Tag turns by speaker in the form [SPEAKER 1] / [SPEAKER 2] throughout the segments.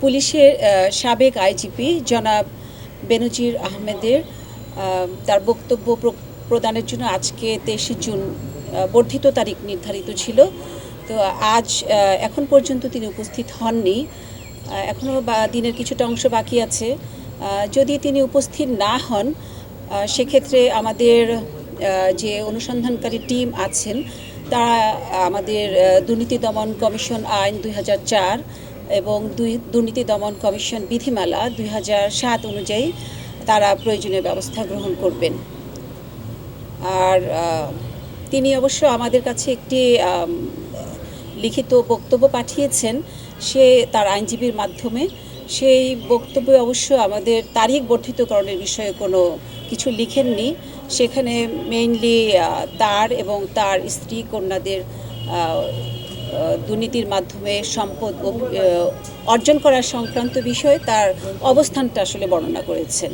[SPEAKER 1] পুলিশের সাবেক আইজিপি জনাব বেনজির আহমেদের তার বক্তব্য প্র- প্রদানের জন্য আজকে তেইশে জুন বর্ধিত তারিখ নির্ধারিত ছিল। তো আজ এখন পর্যন্ত তিনি উপস্থিত হননি। এখনও দিনের কিছুটা অংশ বাকি আছে। যদি তিনি উপস্থিত না হন সেক্ষেত্রে আমাদের যে অনুসন্ধানকারী টিম আছেন, তারা আমাদের দুর্নীতি দমন কমিশন আইন দু হাজার চার এবং দুর্নীতি দমন কমিশন বিধিমালা দুই সাত অনুযায়ী তারা প্রয়োজনীয় ব্যবস্থা গ্রহণ করবেন। আর তিনি অবশ্য আমাদের কাছে একটি লিখিত বক্তব্য পাঠিয়েছেন। সে তার আইনজীবীর মাধ্যমে। সেই বক্তব্যে অবশ্য আমাদের তারিখ বর্ধিতকরণের বিষয়ে কোনো কিছু লিখেননি। সেখানে মেইনলি তার এবং তার স্ত্রী, কন্যাদের দুর্নীতির মাধ্যমে সম্পদ অর্জন করার সংক্রান্ত বিষয়ে তার অবস্থানটা আসলে বর্ণনা করেছেন।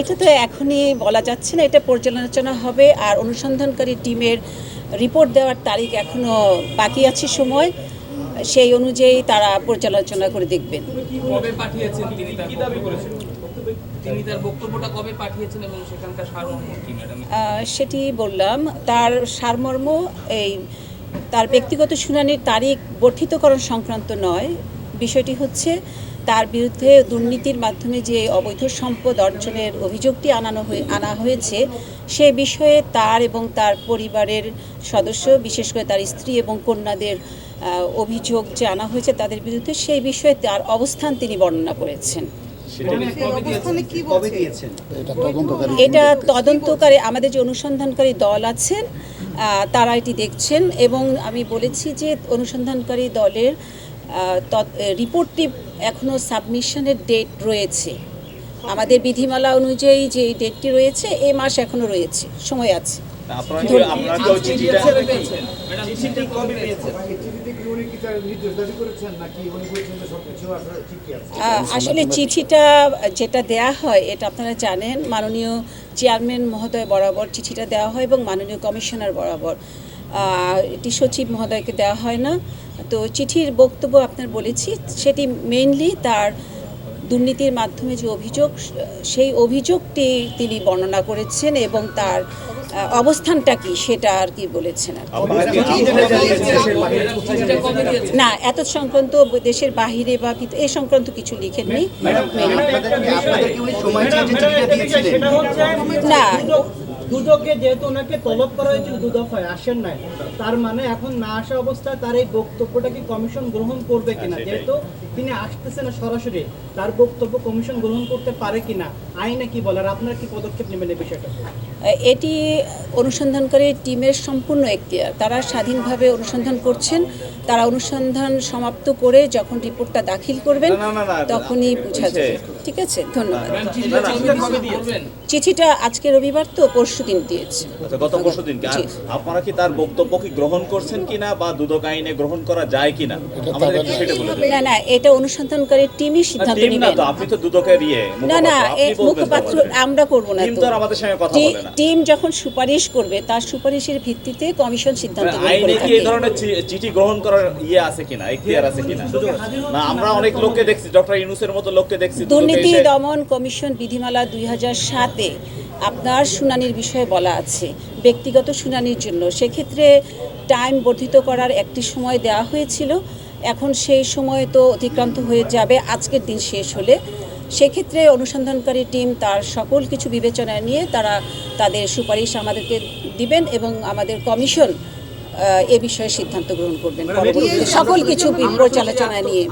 [SPEAKER 1] এটা তো এখনই বলা যাচ্ছে না এটা পর্যালোচনা হবে আর অনুসন্ধানকারী টিমের রিপোর্ট দেওয়ার তারিখ এখনও বাকি আছে সময় সেই অনুযায়ী তারা পর্যালোচনা করে দেখবেন।
[SPEAKER 2] কবে পাঠিয়েছেন তিনি তার বক্তব্যটা কবে পাঠিয়েছেন এবং সেখানকার সারমর্ম কি, ম্যাডাম?
[SPEAKER 1] সেটি বললাম, তার সারমর্ম এই, তার ব্যক্তিগত শুনানির তারিখ বর্ধিতকরণ সংক্রান্ত নয়। বিষয়টি হচ্ছে, তার বিরুদ্ধে দুর্নীতির মাধ্যমে যে অবৈধ সম্পদ অর্জনের অভিযোগটি আনানো হয়ে, আনা হয়েছে, সে বিষয়ে তার এবং তার পরিবারের সদস্য, বিশেষ করে তার স্ত্রী এবং কন্যাদের অভিযোগ যে আনা হয়েছে তাদের বিরুদ্ধে, সেই বিষয়ে তার অবস্থান তিনি বর্ণনা করেছেন।
[SPEAKER 3] এটা তদন্তকারী
[SPEAKER 1] আমাদের যে অনুসন্ধানকারী দল আছেন তারা এটি দেখছেন এবং আমি বলেছি যে অনুসন্ধানকারী দলের রিপোর্টটি এখনও সাবমিশনের ডেট রয়েছে। আমাদের বিধিমালা অনুযায়ী যে ডেটটি রয়েছে এই মাস এখনও রয়েছে সময় আছে। আসলে চিঠিটা যেটা দেয়া হয় এটা আপনারা জানেন মাননীয় চেয়ারম্যান মহোদয় বরাবর চিঠিটা দেওয়া হয় এবং মাননীয় কমিশনার বরাবর। এটি সচিব মহোদয়কে দেওয়া হয় না। তো চিঠির বক্তব্য আপনার বলেছি সেটি মেইনলি তার দুর্নীতির মাধ্যমে যে অভিযোগ সেই অভিযোগটি তিনি বর্ণনা করেছেন এবং তার অবস্থানটা কি সেটা আর কি বলেছেন না এত সংক্রান্ত দেশের বাহিরে বা এ সংক্রান্ত কিছু লিখেননি। না
[SPEAKER 4] দুদকে যেহেতু ওনাকে তলব করা হয়েছিল দুদফায় আসেন নাই। তার মানে এখন না আসা অবস্থায় তার এই বক্তব্যটা কি কমিশন গ্রহণ করবে কিনা? যেহেতু তিনি আসতেছে না সরাসরি তার বক্তব্য কমিশন গ্রহণ করতে পারে কিনা আইনে কি বলার? আপনার কি পদক্ষেপ নেবেন এই বিষয়টা?
[SPEAKER 1] এটি অনুসন্ধানকারী টিমের সম্পূর্ণ এখতিয়ার। তারা স্বাধীনভাবে অনুসন্ধান করছেন। তারা অনুসন্ধান সমাপ্ত করে যখন রিপোর্টটা দাখিল করবেন তখনই বোঝা যাবে। ঠিক আছে? ধন্যবাদ।
[SPEAKER 2] চিঠিটা
[SPEAKER 1] আজকে রবিবার তো পরশু দিন দিয়েছে।
[SPEAKER 5] আচ্ছা গত পরশু দিন আপনারা কি তার বক্তব্য কি গ্রহণ করছেন কিনা বা দুদক আইনে গ্রহণ করা যায় কিনা? আমাদের একটু সেটা বলে দেন।
[SPEAKER 1] না না এটা অনুসন্ধানকারী টিমই সিদ্ধান্ত
[SPEAKER 5] টিম না তো আপনি তো দুদকের ইয়ে
[SPEAKER 1] না না
[SPEAKER 5] মুখপাত্র।
[SPEAKER 1] আমরা করব না
[SPEAKER 5] টিম
[SPEAKER 1] তো।
[SPEAKER 5] আমাদের সঙ্গে কথা বলে না।
[SPEAKER 1] টিম যখন সুপারিশ করবে তার সুপারিশের ভিত্তিতে কমিশন সিদ্ধান্ত গ্রহণ
[SPEAKER 5] আইনে কি এই ধরনের চিঠি গ্রহণ করার ইয়ে আছে কিনা এখতিয়ার আছে কিনা? না আমরা অনেক লোককে দেখছি ডক্টর ইউনুসের মতো লোককে দেখছি দুদকে
[SPEAKER 1] দুর্নীতি দমন কমিশন বিধিমালা দুই হাজার সাতে আপনার শুনানির বিষয়ে বলা আছে ব্যক্তিগত শুনানির জন্য। সেক্ষেত্রে টাইম বর্ধিত করার একটি সময় দেওয়া হয়েছিল। এখন সেই সময় তো অতিক্রান্ত হয়ে যাবে আজকের দিন শেষ হলে। সেক্ষেত্রে অনুসন্ধানকারী টিম তার সকল কিছু বিবেচনায় নিয়ে তারা তাদের সুপারিশ আমাদেরকে দিবেন এবং আমাদের কমিশন এ বিষয়ে সিদ্ধান্ত গ্রহণ করবেন। সকল কিছু পর্যালোচনা নিয়ে।